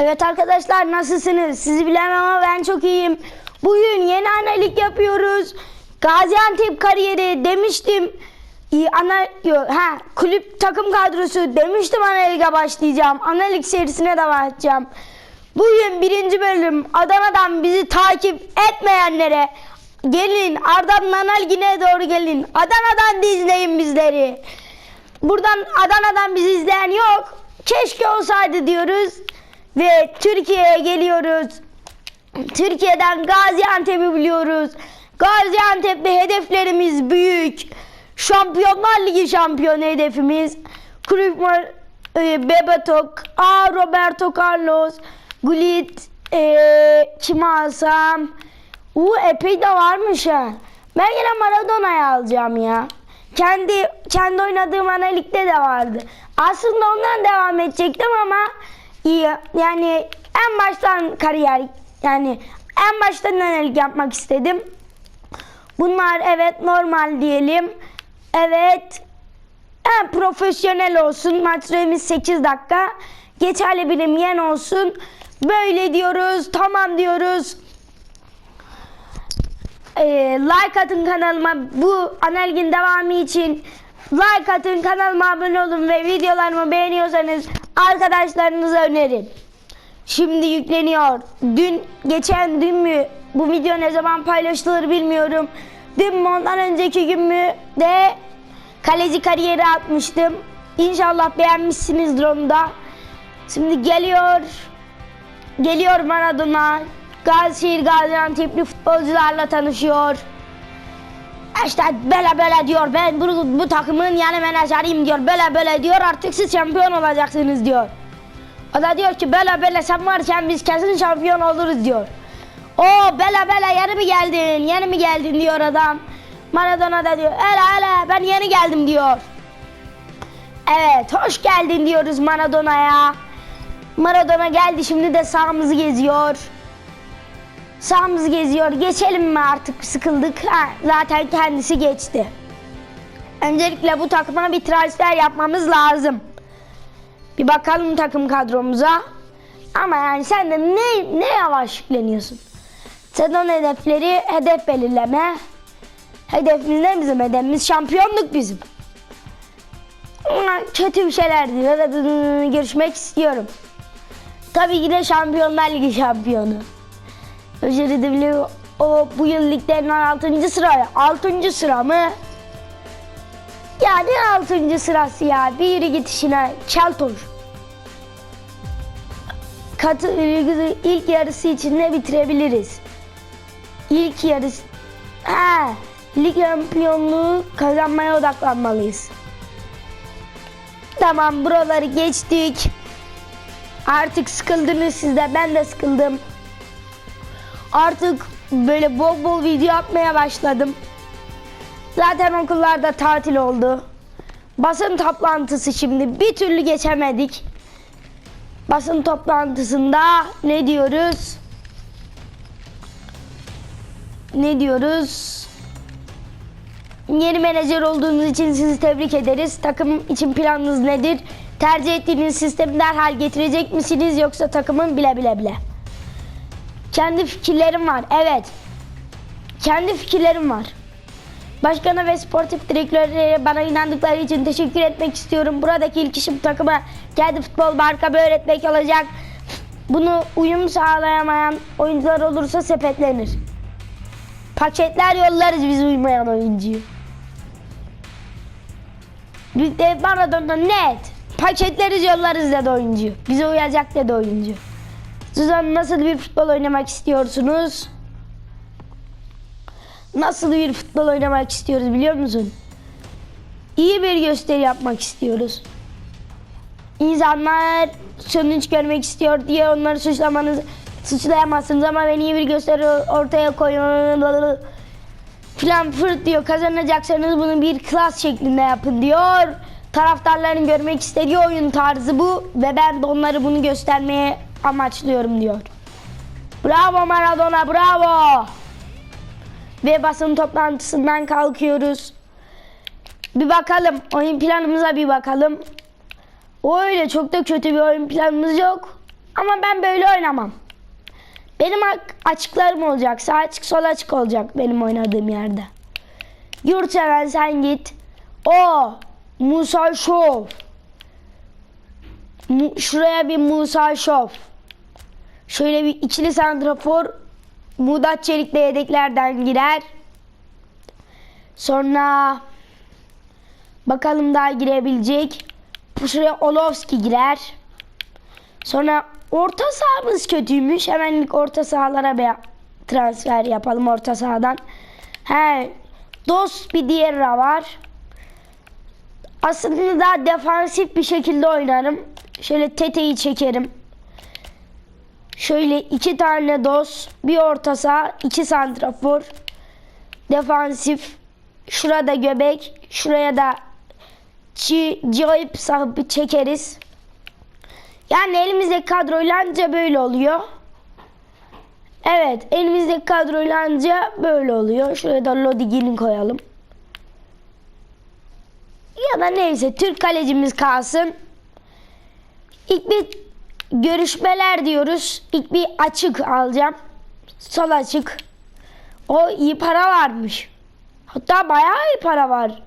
Evet arkadaşlar nasılsınız? Sizi bilemem ama ben çok iyiyim. Bugün yeni analik yapıyoruz. Gaziantep kariyeri demiştim. İyi, ana ha kulüp takım kadrosu demiştim analiga başlayacağım. Analik serisine devam edeceğim. Bugün birinci bölüm Adana'dan bizi takip etmeyenlere gelin Ardahan Analgin'e doğru gelin. Adana'dan da izleyin bizleri. Buradan Adana'dan bizi izleyen yok. Keşke olsaydı diyoruz. Ve Türkiye'ye geliyoruz. Türkiye'den Gaziantep'i biliyoruz. Gaziantep'te hedeflerimiz büyük. Şampiyonlar Ligi şampiyonu hedefimiz. Var, e, Bebetok, A. Roberto Carlos, Gullit, e, kimi alsam? U epey de varmış ha. Ben yine Maradona'yı alacağım ya. Kendi kendi oynadığım analikte de vardı. Aslında ondan devam edecektim ama yani en baştan kariyer yani en baştan analik yapmak istedim. Bunlar evet normal diyelim. Evet en profesyonel olsun. Maç süremiz 8 dakika. Geçerli birim yen olsun. Böyle diyoruz. Tamam diyoruz. Ee, like atın kanalıma bu analgin devamı için like atın kanalıma abone olun ve videolarımı beğeniyorsanız arkadaşlarınıza önerin. Şimdi yükleniyor. Dün geçen dün mü bu video ne zaman paylaşılır bilmiyorum. Dün mü ondan önceki gün mü de kaleci kariyeri atmıştım. İnşallah beğenmişsinizdir onu da. Şimdi geliyor. Geliyor Maradona. Gazişehir Gaziantep'li futbolcularla tanışıyor. İşte böyle böyle diyor ben bu, bu takımın yani menajeriyim diyor. Böyle böyle diyor artık siz şampiyon olacaksınız diyor. O da diyor ki böyle böyle sen varken biz kesin şampiyon oluruz diyor. O böyle böyle yeni mi geldin yeni mi geldin diyor adam. Maradona da diyor hele hele ben yeni geldim diyor. Evet hoş geldin diyoruz Maradona'ya. Maradona geldi şimdi de sahamızı geziyor. Sahamızı geziyor. Geçelim mi artık sıkıldık. Ha, zaten kendisi geçti. Öncelikle bu takıma bir transfer yapmamız lazım. Bir bakalım takım kadromuza. Ama yani sen de ne, ne yavaş yükleniyorsun? Sezon hedefleri hedef belirleme. Hedefimiz ne bizim hedefimiz? Şampiyonluk bizim. Ama kötü bir şeyler diyor. Görüşmek istiyorum. Tabii yine Şampiyonlar Ligi şampiyonu. Özür dilerim. O bu yıl liglerin 6. sıraya. 6. sıra mı? Ya ne 6. sırası ya? Bir yürü git işine. Keltoş. Katı ilk yarısı içinde bitirebiliriz. İlk yarısı... Ha, lig şampiyonluğu kazanmaya odaklanmalıyız. Tamam buraları geçtik. Artık sıkıldınız siz de ben de sıkıldım. Artık böyle bol bol video atmaya başladım. Zaten okullarda tatil oldu. Basın toplantısı şimdi bir türlü geçemedik. Basın toplantısında ne diyoruz? Ne diyoruz? Yeni menajer olduğunuz için sizi tebrik ederiz. Takım için planınız nedir? Tercih ettiğiniz sistemi derhal getirecek misiniz yoksa takımın bile bile bile? Kendi fikirlerim var. Evet. Kendi fikirlerim var. Başkana ve sportif direktörlere bana inandıkları için teşekkür etmek istiyorum. Buradaki ilk işim takıma kendi futbol markamı öğretmek olacak. Bunu uyum sağlayamayan oyuncular olursa sepetlenir. Paketler yollarız biz uymayan oyuncuyu. Büyük dev Maradona net. Paketleriz yollarız dedi oyuncu. Bize uyacak dedi oyuncu. Siz nasıl bir futbol oynamak istiyorsunuz? Nasıl bir futbol oynamak istiyoruz biliyor musun? İyi bir gösteri yapmak istiyoruz. İnsanlar sonuç görmek istiyor diye onları suçlamanız suçlayamazsınız ama ben iyi bir gösteri ortaya koyun filan fırt diyor kazanacaksanız bunu bir klas şeklinde yapın diyor. Taraftarların görmek istediği oyun tarzı bu ve ben de onları bunu göstermeye amaçlıyorum diyor. Bravo Maradona bravo. Ve basın toplantısından kalkıyoruz. Bir bakalım oyun planımıza bir bakalım. Öyle çok da kötü bir oyun planımız yok. Ama ben böyle oynamam. Benim açıklarım olacak. Sağ açık sol açık olacak benim oynadığım yerde. Yurtseven sen git. O Musa Şov. Mu- şuraya bir Musa Şov. Şöyle bir ikili santrafor Mudat Çelik de yedeklerden girer. Sonra bakalım daha girebilecek. Şuraya Olovski girer. Sonra orta sahamız kötüymüş. Hemen ilk orta sahalara bir transfer yapalım orta sahadan. He, Dos bir diğeri de var. Aslında daha defansif bir şekilde oynarım. Şöyle Tete'yi çekerim. Şöyle iki tane dos, bir orta saha, iki santrafor. Defansif. Şurada göbek, şuraya da çi, cayıp sahip çekeriz. Yani elimizdeki kadroyla anca böyle oluyor. Evet, elimizdeki kadroyla anca böyle oluyor. Şuraya da Lodigini koyalım. Ya da neyse Türk kalecimiz kalsın. İlk bir görüşmeler diyoruz. İlk bir açık alacağım. Sol açık. O iyi para varmış. Hatta bayağı iyi para var.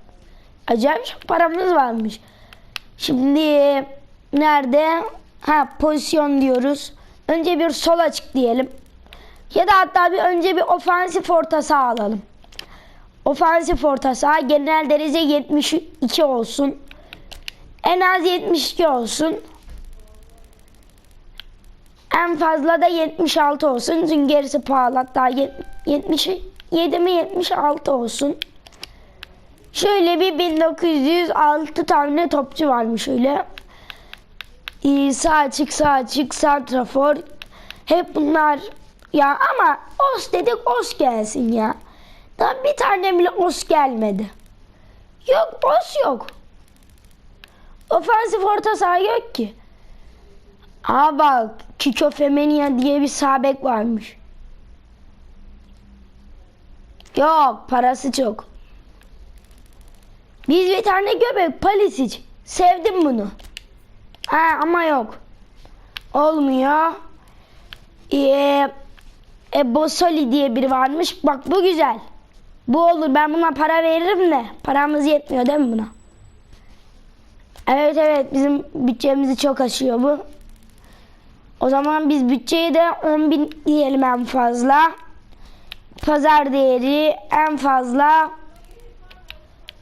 Acayip çok paramız varmış. Şimdi nerede? Ha pozisyon diyoruz. Önce bir sol açık diyelim. Ya da hatta bir önce bir ofansif orta saha alalım. Ofansif orta saha genel derece 72 olsun. En az 72 olsun. En fazla da 76 olsun. Çünkü gerisi pahalı. Hatta 77 mi 76 olsun. Şöyle bir 1906 tane topçu varmış öyle. Ee, sağ açık sağ açık santrafor. Hep bunlar ya ama os dedik os gelsin ya. Daha bir tane bile os gelmedi. Yok os yok. Ofansif orta saha yok ki. Aa bak Kiko Femenia diye bir sabek varmış. Yok parası çok. Biz bir tane göbek Palisic. Sevdim bunu. Ha ama yok. Olmuyor. Ee, e, Bosoli diye biri varmış. Bak bu güzel. Bu olur. Ben buna para veririm de. Paramız yetmiyor değil mi buna? Evet evet bizim bütçemizi çok aşıyor bu. O zaman biz bütçeyi de 10 bin diyelim en fazla. Pazar değeri en fazla.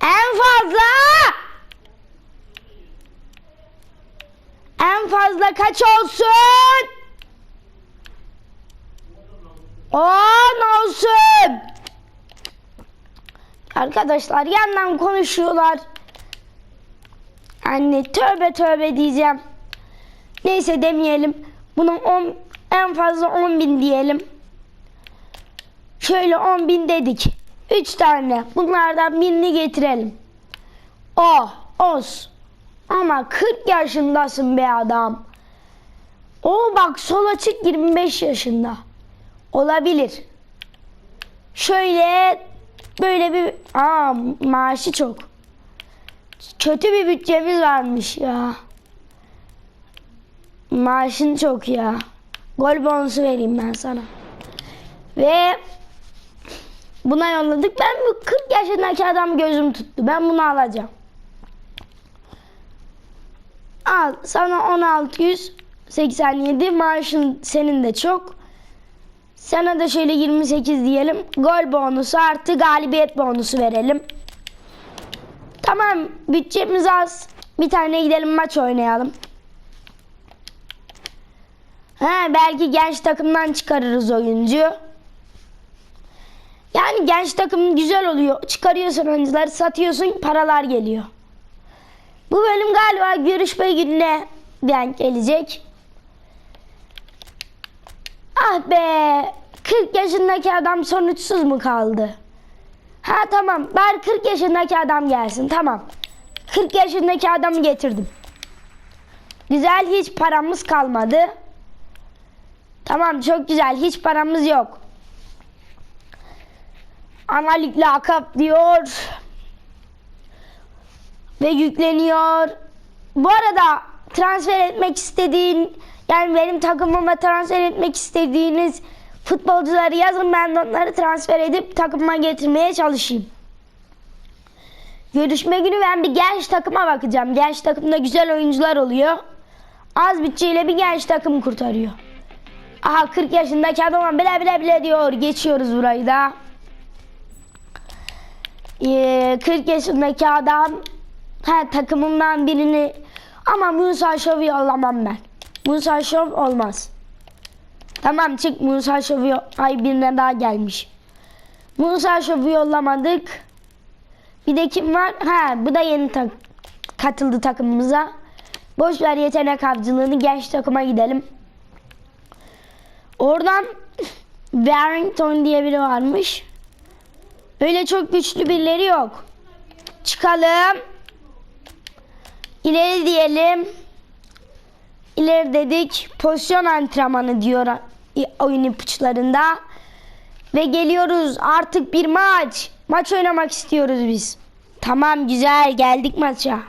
En fazla. En fazla kaç olsun? 10 olsun. Arkadaşlar yandan konuşuyorlar. Anne tövbe tövbe diyeceğim. Neyse demeyelim. Bunun 10 en fazla 10 bin diyelim. Şöyle 10 bin dedik. 3 tane. Bunlardan birini getirelim. O, os. Ama 40 yaşındasın be adam. O bak sol açık 25 yaşında. Olabilir. Şöyle böyle bir aa maaşı çok. Kötü bir bütçemiz varmış ya. Maaşın çok ya. Gol bonusu vereyim ben sana. Ve buna yolladık. Ben bu 40 yaşındaki adam gözüm tuttu. Ben bunu alacağım. Al sana 1687 maaşın senin de çok. Sana da şöyle 28 diyelim. Gol bonusu artı galibiyet bonusu verelim. Tamam bütçemiz az. Bir tane gidelim maç oynayalım. Ha, belki genç takımdan çıkarırız oyuncu. Yani genç takım güzel oluyor. Çıkarıyorsun oyuncuları satıyorsun paralar geliyor. Bu bölüm galiba görüşme gününe denk gelecek. Ah be 40 yaşındaki adam sonuçsuz mu kaldı? Ha tamam ben 40 yaşındaki adam gelsin tamam. 40 yaşındaki adamı getirdim. Güzel hiç paramız kalmadı. Tamam çok güzel hiç paramız yok. Analik lakap diyor. Ve yükleniyor. Bu arada transfer etmek istediğin Yani benim takımıma transfer etmek istediğiniz futbolcuları yazın ben onları transfer edip takımıma getirmeye çalışayım. Görüşme günü ben bir genç takıma bakacağım. Genç takımda güzel oyuncular oluyor. Az bütçeyle bir genç takım kurtarıyor. Aha 40 yaşındaki adama bile bile bile diyor. Geçiyoruz burayı da. Ee, 40 yaşındaki adam ha, takımımdan birini ama Musa Şov'u yollamam ben. Musa Şov olmaz. Tamam çık Musa Şov'u ay birine daha gelmiş. Musa Şov'u yollamadık. Bir de kim var? Ha bu da yeni tak katıldı takımımıza. Boş ver yetenek avcılığını genç takıma gidelim. Oradan Barrington diye biri varmış. Öyle çok güçlü birileri yok. Çıkalım. İleri diyelim. İleri dedik. Pozisyon antrenmanı diyor oyun ipuçlarında. Ve geliyoruz artık bir maç. Maç oynamak istiyoruz biz. Tamam güzel geldik maça.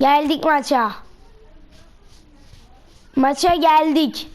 Geldik maça. Maça geldik.